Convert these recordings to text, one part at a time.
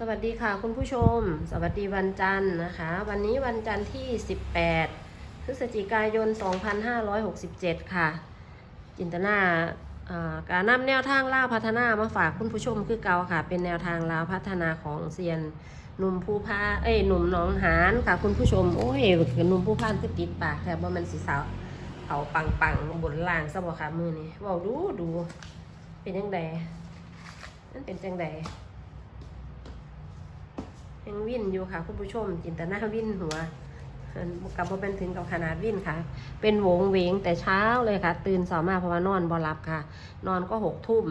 สวัสดีค่ะคุณผู้ชม สวัสดีวันจันทร์นะคะ วันนี้วันจันทร์ที่ 18 พฤศจิกายน 2567 ค่ะ จินตนาอ่าการนำแนวทางล่าพัฒนามาฝากคุณผู้ชมคือเก่าค่ะ เป็นแนวทางล่าพัฒนาของเซียนหนุ่มผู้พาเอ้ยหนุ่มน้องหานค่ะ คุณผู้ชมโอ้ยหนุ่มผู้พานคือติดปากแทบว่ามันสีสาวเอาปังปังบนล่างซะบ่ค่ะมือนี้ว่าดูดูเป็นยังไงนั่นเป็นจังได ยังวิ่นอยู่ค่ะ คุณผู้ชม จินตนาวิ่นหัวกับบ่เป็นถึงกับขนาดวิ่นค่ะ เป็นวงเวงแต่เช้าเลยค่ะ ตื่นสอมาเพราะว่านอนบ่หลับค่ะ นอนก็หกทุ่ม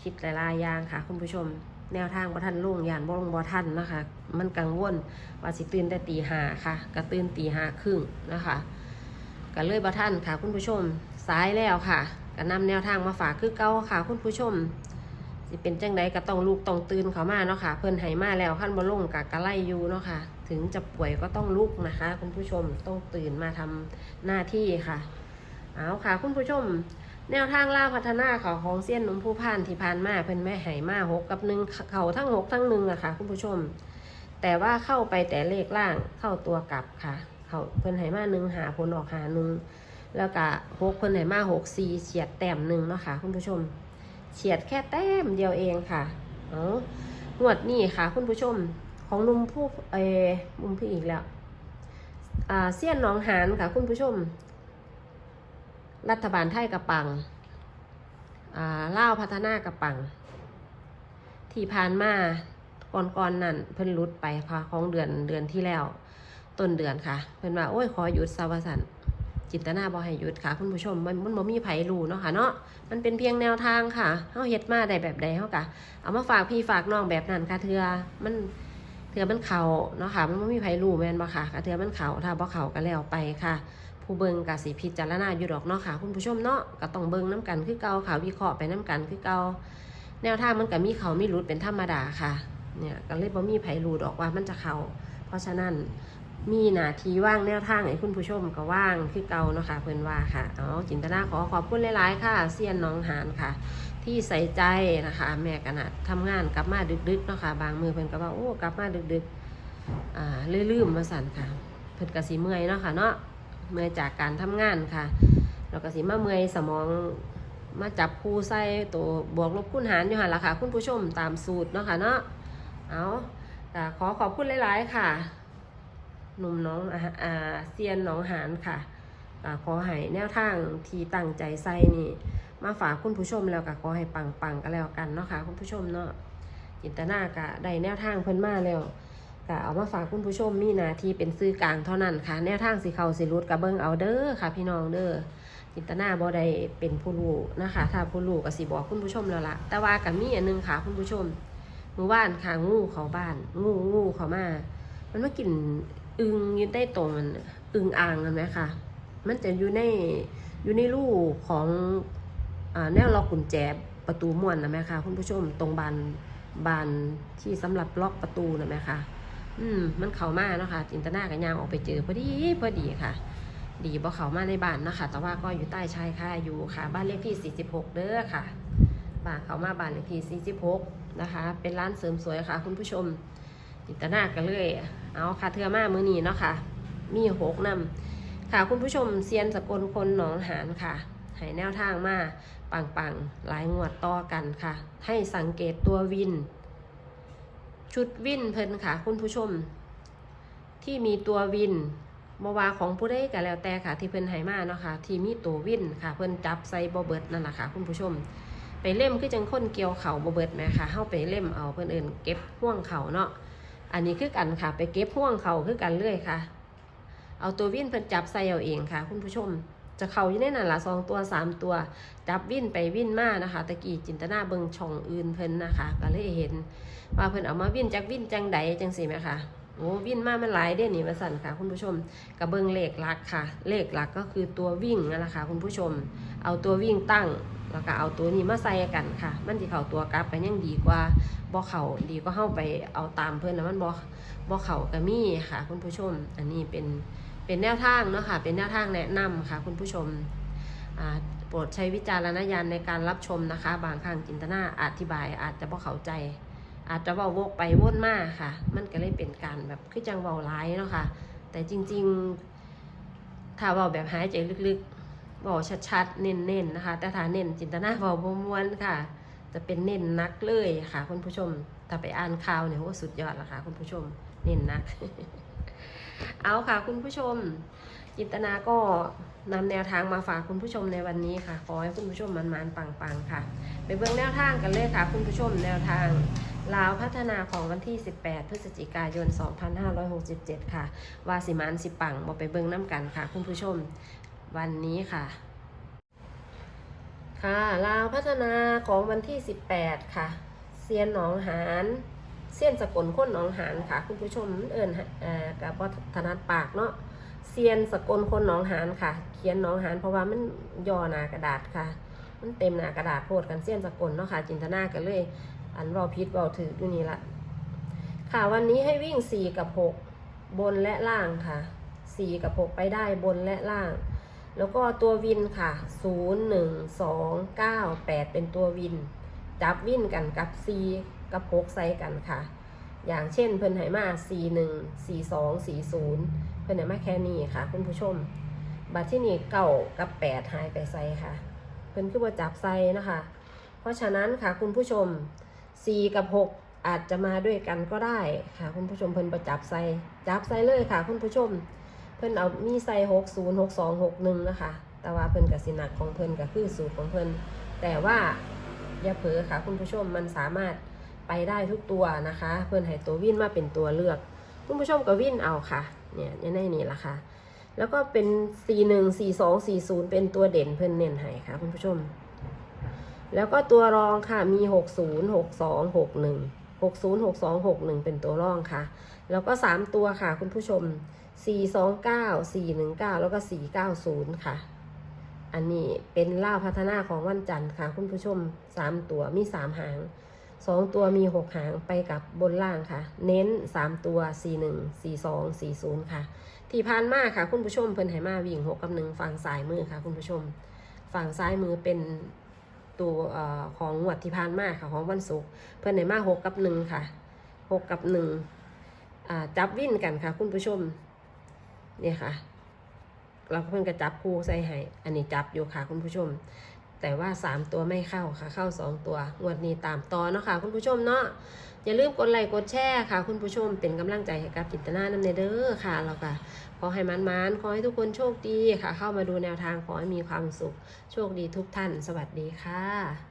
คิดหลายๆอย่างค่ะ คุณผู้ชม แนวทางบ่ทันลุ่งยานบ่ลงบ่ทันนะคะ มันกังวลว่าสิตื่นแต่ตีห้าค่ะก็ตื่นตีห้าครึ่งนะคะก็เลยบ่ทันค่ะ คุณผู้ชมสายแล้วค่ะก็นำแนวทางมาฝากคือเก่าค่ะ คุณผู้ชม สิเป็นจังใดก็ต้องลูกต้องตื่นเขามาเนาะค่ะ เพิ่นให้มาแล้วขั้นบ่ลงกะกะไลอยู่เนาะค่ะ ถึงจะป่วยก็ต้องลุกนะคะ คุณผู้ชมต้องตื่นมาทำหน้าที่ค่ะ เอาค่ะ คุณผู้ชม แนวทางล่าพัฒนาของของเซียนหนุ่มผู้พานที่ผ่านมาเพิ่นแม่ให้มาหกกับหนึ่งเขาทั้งหกทั้งหนึ่งอะค่ะ คุณผู้ชม แต่ว่าเข้าไปแต่เลขล่างเข้าตัวกลับค่ะ เขาเพิ่นให้มาหนึ่งหาผลออกหาหนึ่งแล้วก็หกเพิ่นให้มาหกสี่เฉียดแต้มหนึ่งเนาะค่ะ คุณผู้ชม เฉียดแค่แต้มเดียวเองค่ะ เอางวดนี้ค่ะ คุณผู้ชมของนุ่มผู้เอมุมพี่อีกแล้ว อ่าเสี้ยนหนองหานค่ะ คุณผู้ชม รัฐบาลไทยกับปัง อ่าล่าพัฒนากับปัง ที่ผ่านมาก่อนๆนนั่นเพิ่นหลุดไปค่ะ ของเดือนเดือนที่แล้ว ต้นเดือนค่ะ เพิ่นว่าโอ้ยขอหยุดซาวาสัน จินตนาบ่ให้หยุดค่ะ คุณผู้ชมมันมันบ่มีไผรู้เนาะค่ะเนาะมันเป็นเพียงแนวทางค่ะเฮาเฮ็ดมาได้แบบใดเฮากะเอามาฝากพี่ฝากน้องแบบนั้นค่ะเทือมันเทือมันเข่าเนาะค่ะ มันไม่มีไผรู้แม่นบ่ค่ะกะเทือมันเข่าถ้าบ่เข่าก็แล้วไปค่ะ ผู้เบิ่งกะสิพิจารณาอยู่ดอกเนาะค่ะ คุณผู้ชมเนาะก็ต้องเบิ่งน้กันคือเก่าค่ะวิเคราะห์ไปน้กันคือเก่าแนวทางมันก็มีเขามีหลุดเป็นธรรมดาค่ะ เนี่ยก็เลยบ่มีไผรู้ดอกว่ามันจะเข้าเพราะฉะนั้น มีหนาทีว่างแนวทางให้คุณผู้ชมก็ว่างคือเก่าเนาะค่ะเพิ่อนว่าค่ะเอาจินตนาขอขอบคุณหลายๆค่ะเซียนน้องหานค่ะ ที่ใส่ใจนะคะ แม่กันนะทำงานกลับมาดึกๆเนาะค่ะ บางมือเพิ่อนก็ว่าโอ้กลับมาดึกๆอ่าลืมมาสั่นค่ะ เพิ่อนก็สิเมื่อยเนาะค่ะเนาะเมื่อยจากการทำงานค่ะแล้วก็สิมาเมื่อยสมองมาจับคู่ใส่ตัวบวกลบคูณหารอยู่หันละค่ะ คุณผู้ชมตามสูตรเนาะค่ะเนาะเอาขอขอบคุณหลาย ๆ ค่ะ หนุ่มน้องอาอาเซียนหน้องหานค่ะก็ขอให้แนวทางที่ตั้งใจใส่นี่ มาฝากคุณผู้ชมแล้วก็ขอให้ปังปังๆกันแล้วกันเนาะค่ะคุณผู้ชมเนาะจินตนากะได้แนวทางเพิ่นมาแล้วก็เอามาฝากคุณผู้ชมมีนาทีเป็นซื้อกลางเท่านั้นค่ะ แนวทางสิเขาสิรุดกับเบิ้งเอาเด้อค่ะ พี่น้องเด้อจินตนาบ่ได้เป็นผู้รู้นะคะ ถ้าผู้รู้ก็สิบอกคุณผู้ชมแล้วล่ะแต่ว่ากับมีอันนึงค่ะคุณผู้ชมมื่อวานค่ะงูเขาบ้าน งูงูเขามา มันมากิน อึงอยู่ใต้ตรงมันอึงอ่างกันไหมคะมันจะอยู่ในอยู่ในรูของอแนวล็อกกุญแจประตูม้วนนะแม่คะคุณผู้ชมตรงบานบานที่สำหรับล็อกประตูนะแม่คะอืมมันเข้ามาเนาะค่ะจินตนากับยางออกไปเจอพอดีพอดีค่ะ ดีบ่เข้ามาในบ้านนะคะแต่ว่าก็อยู่ใต้ชายคาอยู่ค่ะ บ้านเลขที่ 46 เด้อค่ะบ้านเขามาบ้านเลขที่ 46 นะคะ เป็นร้านเสริมสวยค่ะ คุณผู้ชม จิตนากันเลย เอาค่ะเทือมามือนี้เนาะค่ะ มีหกนำค่ะคุณผู้ชมเซียนสกลคนหนองหานค่ะให้แนวทางมาปังปังๆ หลายงวดต่อกันค่ะ ให้สังเกตตัววิน ชุดวินเพิ่นค่ะ คุณผู้ชม ที่มีตัววินบว่าของผู้ใดก็แล้วแต่ค่ะ ที่เพิ่นให้มาเนาะค่ะ ที่มีตัววินค่ะ เพิ่นจับใส่บ่เบิร์ดนั่นแหละค่ะ คุณผู้ชม ไปเล่มคือจังคนเกี่ยวเข่าบ่เบิดแหมค่ะเฮาไปเล่มเอาเพิ่นเอินเก็บห่วงเข่าเนาะ อันนี้คือกันค่ะ ไปเก็บห่วงเขาคือกันเรื่อยค่ะ เอาตัววิ่นเพิ่นจับใส่เอาเองค่ะ คุณผู้ชม จะเขาอยู่ในนั่นละสองตัวสามตัว จับวิ่นไปวิ่นมานะคะตะกี้จินตนาเบิงช่องอื่นเพิ่นนะคะ ก็เลยเห็น ว่าเพิ่นเอามาวิ่นจากวิ่นจังใดจังสิไหมคะ โอ้วิ่นมามันหลายเด้นี่มาสั่นค่ะ คุณผู้ชมกับเบิงเลขหลักค่ะ เลขหลักก็คือตัววิ่งนั่นแหละค่ะ คุณผู้ชม เอาตัววิ่งตั้งแล้วก็เอาตัวนี้มาใส่กันค่ะ มันที่เข้าตัวกลับกันยังดีกว่าบ่เข้าดีก็เข้าไปเอาตามเพิ่อนนะมันบ่บ่เข้าก็มีค่ะ คุณผู้ชม อันนี้เป็นเป็นแนวทางเนาะค่ะ เป็นแนวทางแนะนำค่ะ คุณผู้ชมอ่าโปรดใช้วิจารณญาณในการรับชมนะคะ บางครั้งจินตนาอธิบายอาจจะบ่เข้าใจ อาจจะเว้าวกไปวนมากค่ะ มันก็เลยเป็นการแบบคือจังเว้าร้ายเนาะค่ะ แต่จริงๆ ถ้าเว้าแบบหายใจลึกๆเว้าชัดๆ เน้นๆนะคะ แต่ถ้าเน้นจินตนาเว้าบมวนค่ะ จะเป็นเน้นนักเลยค่ะคุณผู้ชม ถ้าไปอ่านข่าวเนี่ยโอ้สุดยอดละค่ะคุณผู้ชม เน้นนัก เอาค่ะคุณผู้ชม จินตนาก็นำแนวทางมาฝากคุณผู้ชมในวันนี้ค่ะ ขอให้คุณผู้ชมมันๆปังๆค่ะ ไปเบิ่งแนวทางกันเลยค่ะ คุณผู้ชมแนวทาง ลาวพัฒนาของวันที่ 18 พฤศจิกายน 2567 ค่ะ วาสิมานสิปังบอไปเบิ่งน้ำกันค่ะ คุณผู้ชม วันนี้ค่ะ ค่ะ ลาวพัฒนาของวันที่ 18 ค่ะเซียนหนองหานเซียนสกลคนหนองหานค่ะ คุณผู้ชมเอิญเอ่อกับว่านัดปากเนาะเซียนสกลคนหนองหานค่ะ เขียนหนองหานเพราะว่ามันย่อหนากระดาษค่ะ มันเต็มหนากระดาษโพดกันเซียนสกลเนาะค่ะ จินตนากันเลย อันเวาพิษเวาถืออยู่นี่ละค่ะวันนี้ให้วิ่ง4กับ6บนและล่างค่ะ4กับ6ไปได้บนและล่าง แล้วก็ตัววินค่ะ0 1 2 9 8เก้าแปดเป็นตัววิน จับวินกันกับ4กับ6ใส่กันค่ะ อย่างเช่นเพิ่นไหมา4 1 4 2 4 0เพิ่นไหมาแค่นี้ค่ะคุณผู้ชม บัตรที่นี่เก่ากับ8หายไปใส่ค่ะ เพิ่นคือว่าจับใส่นะคะ เพราะฉะนั้นค่ะคุณผู้ชม 4กับ6อาจจะมาด้วยกันก็ได้ค่ะ คุณผู้ชมเพิ่นประจับใส่จับใส่เลยค่ะ คุณผู้ชม เพิ่นเอามีใส่หกศูนย์หกสองหกหนึ่งนะคะ แต่ว่าเพิ่นกับสินักของเพิ่นก็คือสูตรของเพิ่นแต่ว่าอย่าเผลอค่ะ คุณผู้ชมมันสามารถไปได้ทุกตัวนะคะ เพิ่นให้ตัววิ่นมาเป็นตัวเลือก คุณผู้ชมก็วิ่นเอาค่ะเนี่ยในนี่ละค่ะ แล้วก็เป็น 4 1 4 2 4 0 เป็นตัวเด่นเพิ่นเน้นให้ค่ะ คุณผู้ชม แล้วก็ตัวรองค่ะมี 60 62 61 60 62 61 เป็นตัวรองค่ะ แล้วก็ 3 ตัวค่ะคุณผู้ชม 429 419 แล้วก็ 490 ค่ะ อันนี้เป็นล่าพัฒนาของวันจันทร์ค่ะ คุณผู้ชม 3 ตัวมี 3 หาง 2 ตัวมี 6 หางไปกับบนล่างค่ะ เน้น 3 ตัว 41 42 40 ค่ะ ที่ผ่านมาค่ะ คุณผู้ชมเพิ่นให้มาวิ่ง 6 กับ 1 ฝั่งซ้ายมือค่ะ คุณผู้ชม ฝั่งซ้ายมือเป็น ตัวอของงวดที่ผ่านมาค่ะของวันศุกร์เพื่อนในมาหกกับหนึ่งค่ะหกกับหนึ่งจับวิ่นกันค่ะ คุณผู้ชมเนี่ยค่ะเราก็เพิ่งกระจับคู่ใส่ให้อันนี้จับอยู่ค่ะคุณผู้ชม แต่ว่าสามตัวไม่เข้าค่ะ เข้าสองตัวงวดนี้ตามต่อเนาะค่ะ คุณผู้ชมเนาะอย่าลืมกดไลค์กดแชร์ค่ะ คุณผู้ชมเป็นกำลังใจให้กับจิตนานำเนเด้อค่ะเราก็ขอให้มันมันขอให้ทุกคนโชคดีค่ะ เข้ามาดูแนวทางขอให้มีความสุข โชคดีทุกท่าน สวัสดีค่ะ